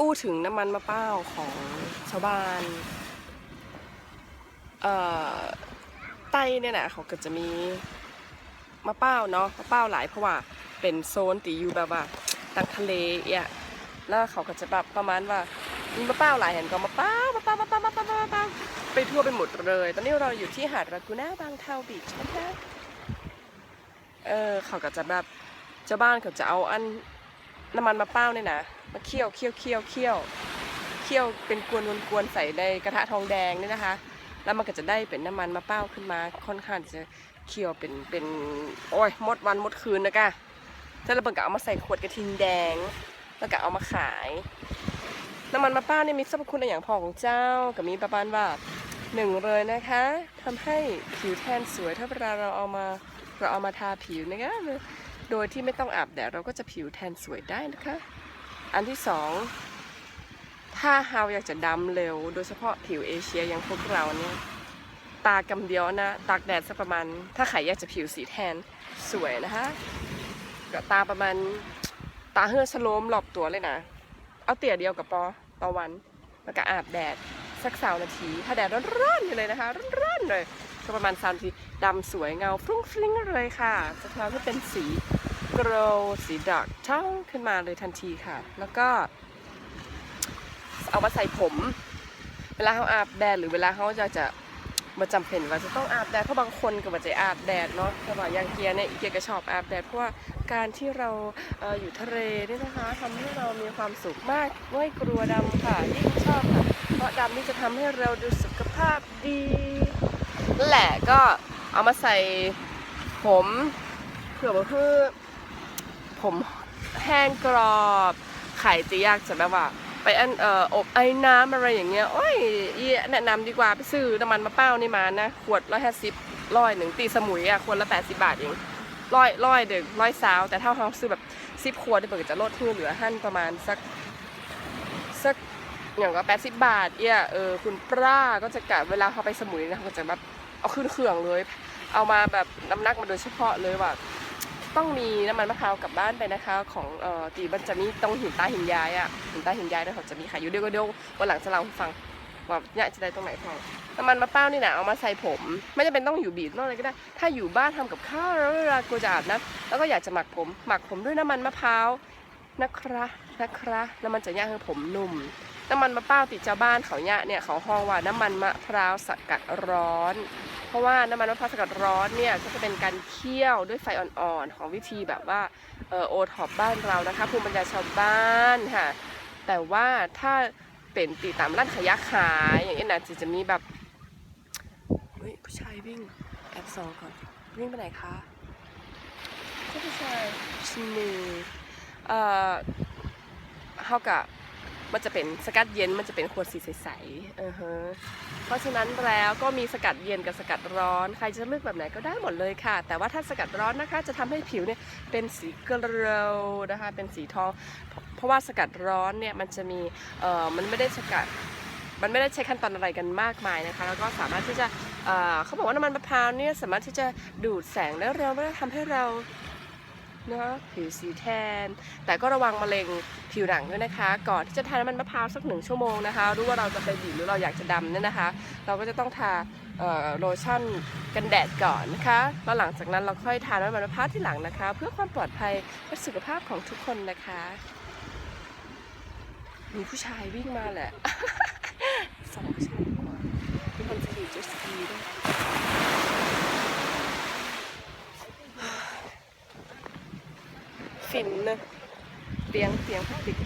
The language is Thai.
อู้ถึงน้ำมันมะเป้าวของชาวบ้านเอ่อใต้เนี่ยนะเขาก็จะมีมะเป้าวเนาะมะเป้าวหลายเพราะว่าเป็นโซนตีอยู่แบบว่าตังทะเลเนี่ยแล้วเขาก็จะแบบประมาณว่ามีมะเป้าวหลายเห็นก็มะป้าวมะเป้าวมะเป้าวมะเป้าวมะเป้าวมะเป้าไปทั่วไปหมดเลย ตอนนี้เราอยู่ที่หาดรากูน่าบางเทาบีชนะคะเออเขาก็จะแบบเจ้าบ้านเขาจะเอาอันน้ำมันมะเป้าวเนี่ยนะ มาเคี่ยวเคี่ยวเคี่ยวเคี่ยวเคี่ยวเป็นกวนกวนใส่ในกระทะทองแดงเนี่ยนะคะ แล้วมันก็จะได้เป็นน้ำมันมะเป้าวขึ้นมาค่อนข้างจะเคี่ยวเป็นเป็นโอ้ยหมดวันหมดคืนนะกะเสร็จแล้วมันก็เอามาใส่ขวดกระทิงแดง แล้วก็เอามาขายน้ำมันมะเป้าวนี่มีสรรพคุณอย่างพอของเจ้ากับมีประมาณว่าหนึ่งเลยนะคะทำให้ผิวแทนสวยถ้าเวลาเราเอามาเราเอามาทาผิวนะคะโดยที่ไม่ต้องอาบแดดเราก็จะผิวแทนสวยได้นะคะ อันที่สองถ้าเราอยากจะดำเร็ว โดยเฉพาะผิวเอเชียอย่างพวกเราเนี่ยตากำเดียวนะ ตากแดดสักประมาณ ถ้าใครอยากจะผิวสีแทนสวยนะคะก็ตาประมาณตาเฮือสโลมหลอบตัวเลยนะ เอาเตี่ยเดียวกับปอต่อวันแล้วก็อาบแดดสักสาวนาที ถ้าแดดร้อนๆอยู่เลยนะคะ ร้อนๆเลยก็ประมาณสามนาทีดำสวยเงาฟรุ้งฟริ้งเลยค่ะจะทำให้เป็นสี โกรสีดอกช่องขึ้นมาเลยทันทีค่ะ แล้วก็ เอามาใส่ผม เวลาเขาอาบแดดหรือเวลาเขาจะจะมาจำเป็นว่าจะต้องอาบแดดเพราะบางคนก็มาจะอาบแดดเนาะแต่ว่าอย่างเกียร์เนี่ยเกียร์ก็ชอบอาบแดดเพราะว่าการที่เราเอออยู่ทะเลเนี่ยนะคะทำให้เรามีความสุขมากไม่กลัวดำค่ะยิ่งชอบค่ะเพราะดำนี่จะทำให้เราดูสุขภาพดีแหละก็เอามาใส่ผมเผื่อว่าคือ ผมแห้งกรอบไข่จะยากจะแบบว่า ไปอันเอ่ออบไอ้น้ำอะไรอย่างเงี้ยโอ้ยอีแนะนำดีกว่าไปซื้อน้ำมันมะเป้านี่มานะ ขวดร้อยห้าสิบร้อยหนึ่งตีสมุยอะขวดละแปดสิบบาทเองร้อยร้อยเด็กร้อยสาว แต่ถ้าเราซื้อแบบสิบขวดเนี่ยเปิดจะลดให้เหลือหั่นประมาณสักสักอย่างก็แปดสิบบาทเอี่ยเออคุณปลาก็จะกะเวลาเขาไปสมุยนะเขาก็จะแบบเอาขึ้นเครื่องเลย เอามาแบบน้ำหนักมาโดยเฉพาะเลยว่า ต้องมีน้ำมันมะพร้าวกลับบ้านไปนะคะ ของเอ่อตีบันจะมีตรงหินตาหินยายอะหินตาหินยายเนี่ยเขาจะมีขายอยู่เดียวก็เดียววันหลังจะเล่าให้ฟังว่าเนี่ยจะได้ตรงไหนฟังน้ำมันมะพร้าวนี่นะเอามาใส่ผม ไม่จำเป็นต้องอยู่บีบนอกอะไรก็ได้ ถ้าอยู่บ้านทำกับข้าวแล้วเวลากูจะอาบน้ำแล้วก็อยากจะหมักผมหมักผมด้วยน้ำมันมะพร้าว นะคะนะคะแล้วมันจะย่างให้ผมนุ่ม น้ำมันมะพร้าวติดเจ้าบ้านเขาเนี่ยเนี่ยเขาห้องว่าน้ำมันมะพร้าวสกัดร้อน เพราะว่าน้ำมันมะพร้าวสกัดร้อนเนี่ยก็จะเป็นการเคี่ยวด้วยไฟอ่อนๆของวิธีแบบว่าเออโอท็อปบ้านเรานะคะภูมิปัญญาชาวบ้านค่ะแต่ว่าถ้าเป็นตีตามร้านขายยาขายอย่างนี้นะจะจะมีแบบเฮ้ยผู้ชายวิ่งแอบส่องก่อนวิ่งไปไหนคะใช่ผู้ชายชินี เอ่อเฮากะมันจะเป็นสกัดเย็นมันจะเป็นขวดสีใสๆเออฮะเพราะฉะนั้นแล้วก็มีสกัดเย็นกับสกัดร้อน ใครจะเลือกแบบไหนก็ได้หมดเลยค่ะ แต่ว่าถ้าสกัดร้อนนะคะ จะทำให้ผิวเนี่ยเป็นสีเกลานะคะ เป็นสีทอง เพราะว่าสกัดร้อนเนี่ยมันจะมีเอ่อมันไม่ได้สกัดมันไม่ได้ใช้ขั้นตอนอะไรกันมากมายนะคะ แล้วก็สามารถที่จะเอ่อเขาบอกว่าน้ำมันมะพร้าวเนี่ยสามารถที่จะดูดแสงได้เร็วและทำให้เรา เนาะผิวสีแทน แต่ก็ระวังมะเร็งผิวหนังด้วยนะคะ ก่อนที่จะทานน้ำมันมะพร้าวสักหนึ่งชั่วโมงนะคะรู้ว่าเราจะไปบีบหรือเราอยากจะดำเนี่ยนะคะ เราก็จะต้องทาโลชั่นกันแดดก่อนนะคะแล้วหลังจากนั้นเราค่อยทาน้ำมันมะพร้าวที่หลังนะคะ เพื่อความปลอดภัยและสุขภาพของทุกคนนะคะ มีผู้ชายวิ่งมาแหละสองผู้ชายกว่ามีคนจะขี่เจ็ตสกีด้วย ฟินเนะเตียงเตียงพลาสติก